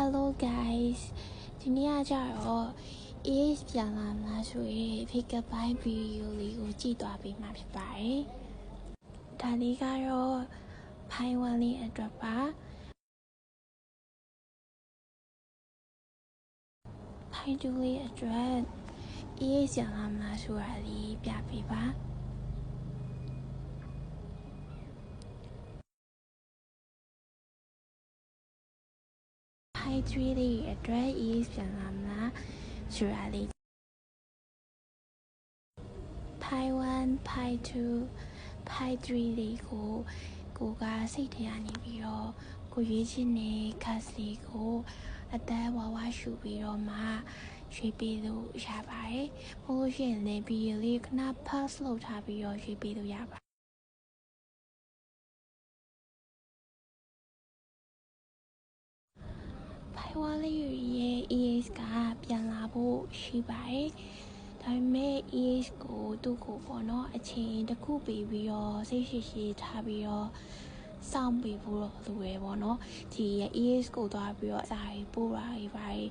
Hello guys ဒီနေ့ကကြတော့ AS ပြန်လာမလားဆိုရင် pick up by video လေးကိုကြည့်သွားပေးမှာဖြစ်ပါတယ်။ဒါလေးကတော့ဖိုင်ဝမ်လေးအတွက်ပါဖိုင်တူလေးအတွက် AS ပြန်လာမလားဆိုတာလေးပြပေးပါ။ Pi 3လေးအတွက် ES ပြန်လာမလားဆိုတာလေး Pi 1 Pi 2 Pi 3လေးကိုကိုကစိတ်ထဲကနေပြီးတော့ကိုရွေးချင်းနေ cast လေးကိုအသက်ဝါဝါရှူပြီးတော့မှရွေးပေးလို့ရပါတယ်။ဘို့လို့ရှိရင်လည်းဗီဒီယိုလေးခဏ pause လုပ်ထားပြီးတော့ရွေးပေးလို့ရပါ တယ်ဖိုင်ဝါလေးရဲ့ ES ကပြန်လာဖို့ရှိပါတယ်။ဒါပေမဲ့ ES ကိုသူ့ကိုပေါ့နော်အချိန်တစ်ခုပေးပြီးတော့စိတ်ရှိရှိထားပြီးတော့စောင့်ပေးဖို့တော့လိုရယ်ပေါ့နော်ဒီ ES ကိုသွားပြီးတော့အစာတွေပို့တာတွေပါအဲ့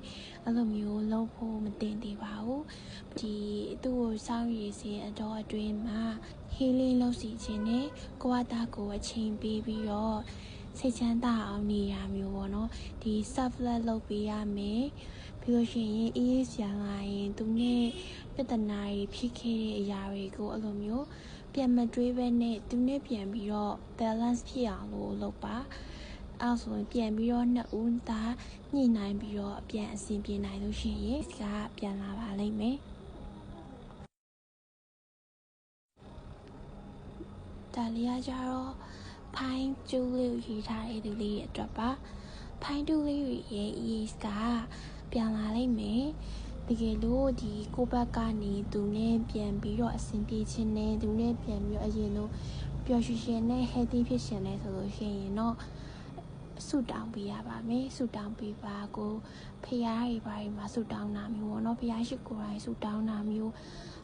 လိုမျိုးလုပ်ဖို့မတင်သေးပါဘူးဒီသူ့ကိုစောင့်ရည်စင်အတော်အတွင်းမှာ healing လုပ်စီခြင်းနဲ့ကိုယ့်အသားကိုအချိန်ပေးပြီးတော့ စိတ်ချမ်းသာအောင်နေရမျိုးပေါ့နော်ဒီ self love လုပ်ပေးရမယ်ပြီးလို့ရှိရင် ES ရလာရင်သူနဲ့ပြဿနာတွေဖြစ်ခဲ့တဲ့အရာတွေကိုအဲ့လိုမျိုးပြန်မတွေးဘဲနဲ့သူနဲ့ပြန်ပြီးတော့ balance ဖြစ်အောင်လို့လုပ်ပါအဲ့ဆိုရင်ပြန်ပြီးတော့နှစ်ဦးသားညှိနှိုင်းပြီးတော့ပြန်အဆင်ပြေနိုင်လို့ရှိရင်ကပြန်လာပါလိမ့်မယ်ဒါလေးကကြတော့ ဖိုင်းကျူးလေးကိုရေးထားတဲ့ဒီလေးရဲ့အတွက်ပါဖိုင်းတူးလေးရဲ့ ES ကပြန်လာလိမ့်မယ်တကယ်လို့ဒီကိုဘက်ကနေသူနဲ့ပြန်ပြီးတော့အဆင်ပြေခြင်းနဲ့သူနဲ့ပြန်ပြီးတော့အရင်တော့ပျော်ရွှင်ရှင်နဲ့ healthy ဖြစ်ရှင်လဲဆိုလို့ရှိရင်တော့ဆူတောင်းပေးရပါမယ်ဆူတောင်းပေးပါကိုဖရားတွေဘာတွေမှာဆူတောင်းတာမျိုးပေါ့နော်ဖရားရှိကိုယ်တိုင်ဆူတောင်းတာမျိုး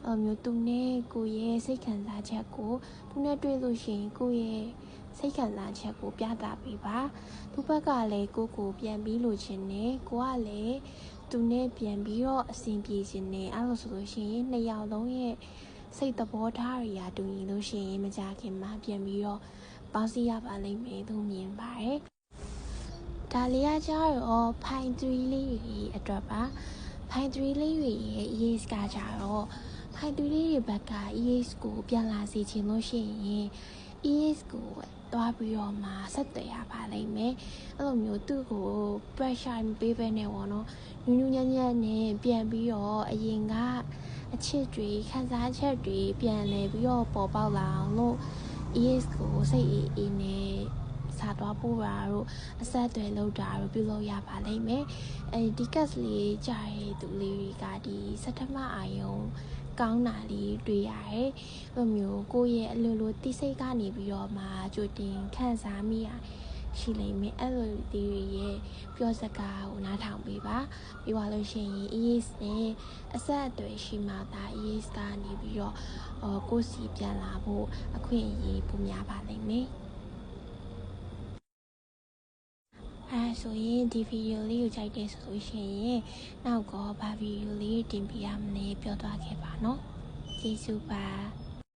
အမျိုးသူနဲ့ကိုရဲ့စိတ်ခံစားချက်ကိုသူနဲ့တွေ့လို့ရှိရင်ကိုရဲ့ စိတ်ခံစားချက်ကိုပြသပေးပါသူဘက်ကလည်းကိုကိုပြန်ပြီးလို့ခြင်းနဲ့ကိုကလည်းသူနဲ့ပြန်ပြီးတော့အဆင်ပြေခြင်းနဲ့အဲ့လိုဆိုလို့ရှိရင်နှစ်ယောက်လုံးရဲ့စိတ်သဘောထားတွေရာတူညီလို့ရှိရင်မကြခင်မှာပြန်ပြီးတော့ပေါင်းစည်းရပါလိမ့်မယ်လို့မြင်ပါတယ်ဒါလေးကကြတော့ဖိုင်3လေးတွေအတွက်ပါဖိုင်3လေးတွေရဲ့ ES ကကြတော့ဖိုင်3လေးတွေဘက်က ES ကိုပြန်လာစေချင်လို့ရှိရင် ES ကို သွားပြီးတော့မှဆက်သွယ်ရပါလိမ့်မယ်အဲ့လိုမျိုးသူ့ကို pressure မပေးဘဲနဲ့ပေါ့နော်ညူးညူးညံ့ညံ့နဲ့ပြန်ပြီးတော့အရင်ကအချစ်တွေခံစားချက်တွေပြန်လဲပြီးတော့ပေါ်ပေါက်လာအောင်လို့ ES ကိုစိတ်အေးအေးနဲ့စာသွားပို့တာတို့အဆက်အသွယ်လုပ်တာတို့ပြုလုပ်ရပါလိမ့်မယ်အဲဒီ cast လေးကြာရဲ့သူလေးတွေကဒီစက်တမအာယုံ ကောင်းတာလေးတွေ့ရတယ်။အဲ့လိုမျိုးကိုယ့်ရဲ့အလိုလိုတိစိတ်ကနေပြီးတော့မှကြိုတင်ခံစားမိရရှိလိမ့်မယ်အဲ့လိုဒီရဲ့ပြောစကားကိုနားထောင်ပေးပါပြီးသွားလို့ရှိရင် EAS နဲ့အဆက်အသွယ်ရှိမှသာ EAS ကနေပြီးတော့အော်ကိုစီပြန်လာဖို့အခွင့်အရေးပိုများပါလိမ့်မယ် အဲဆိုရင်ဒီဗီဒီယိုလေးကိုကြိုက်တယ်ဆိုလို့ရှိရင်နောက်ကဘာဗီဒီယိုလေးတင်ပြရမလဲပြောသွားခဲ့ပါနော်ကျေးဇူးပါ